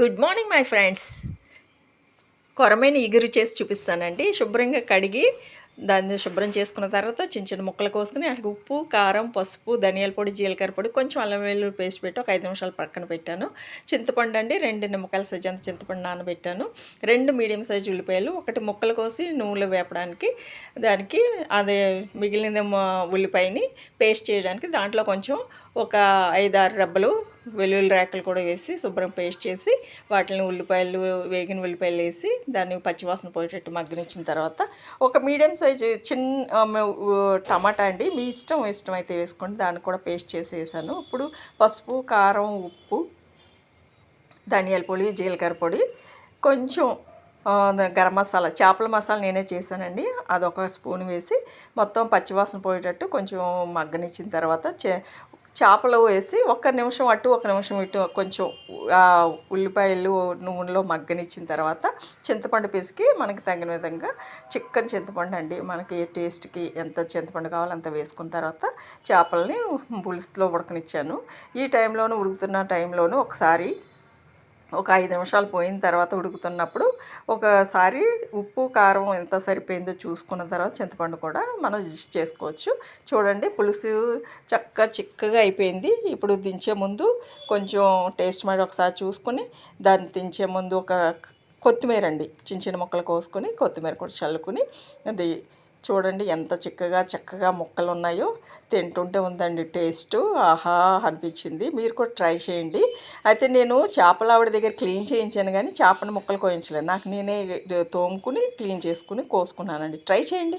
Good morning my friends కొరమైన ఇగురు చేసి చూపిస్తానండి. శుభ్రంగా కడిగి దాన్ని శుభ్రం చేసుకున్న తర్వాత చిన్న చిన్న ముక్కలు కోసుకుని అట్లా ఉప్పు కారం పసుపు ధనియాల పొడి జీలకర్ర పొడి కొంచెం అల్లం వెల్లుల్లి పేస్ట్ పెట్టి ఒక ఐదు నిమిషాలు పక్కన పెట్టాను. చింతపండు అండి రెండు నిమ్మకాయల సైజు అంత చింతపండు నానబెట్టాను. రెండు మీడియం సైజు ఉల్లిపాయలు ఒకటి ముక్కలు కోసి నూనెలో వేపడానికి దానికి అదే మిగిలిన ఉల్లిపాయని పేస్ట్ చేయడానికి దాంట్లో కొంచెం ఒక ఐదారు రెబ్బలు వెల్లుల్లి రేకలు కూడా వేసి శుభ్రం పేస్ట్ చేసి వాటిని ఉల్లిపాయలు వేగిన ఉల్లిపాయలు వేసి దాన్ని పచ్చివాసన పోయేటట్టు మగ్గనిచ్చిన తర్వాత ఒక మీడియం సైజు చిన్న టమాటా అండి. మీ ఇష్టం ఇష్టం అయితే వేసుకోండి. దాన్ని కూడా పేస్ట్ చేసి వేసాను. ఇప్పుడు పసుపు కారం ఉప్పు ధనియాల పొడి జీలకర్ర పొడి కొంచెం గరం మసాలా చేపల మసాలా నేనే చేశానండి. అదొక స్పూన్ వేసి మొత్తం పచ్చివాసన పోయేటట్టు కొంచెం మగ్గనిచ్చిన తర్వాత చే చేపలు వేసి ఒక్క నిమిషం అటు ఒక నిమిషం ఇటు కొంచెం ఉల్లిపాయలు నూనెలో మగ్గనిచ్చిన తర్వాత చింతపండు పిసికి మనకి తగిన విధంగా చిక్కని చింతపండు అండి. మనకి టేస్ట్కి ఎంత చింతపండు కావాలో అంత వేసుకున్న తర్వాత చేపలని పులుసులో ఉడకనిచ్చాను. ఈ టైంలోనూ ఉడుకుతున్న టైంలోనూ ఒకసారి ఒక ఐదు నిమిషాలు పోయిన తర్వాత ఉడుకుతున్నప్పుడు ఒకసారి ఉప్పు కారం ఎంత సరిపోయిందో చూసుకున్న తర్వాత చింతపండు కూడా మనం జిస్ట్ చేసుకోవచ్చు. చూడండి పులుసు చక్కగా చిక్కగా అయిపోయింది. ఇప్పుడు దించే ముందు కొంచెం టేస్ట్ మరి ఒకసారి చూసుకొని దాన్ని దించే ముందు ఒక కొత్తిమీర అండి. చిన్న చిన్న ముక్కలు కోసుకొని కొత్తిమీర కూడా చల్లుకుని అది చూడండి ఎంత చిక్కగా చక్కగా ముక్కలు ఉన్నాయో తింటుంటే ఉందండి టేస్ట్. ఆహా అనిపించింది. మీరు కూడా ట్రై చేయండి. అయితే నేను చేపల ఆవిడ దగ్గర క్లీన్ చేయించాను కానీ చేపల ముక్కలు కోయించలేదు. నాకు నేనే తోముకుని క్లీన్ చేసుకుని కోసుకున్నానండి. ట్రై చేయండి.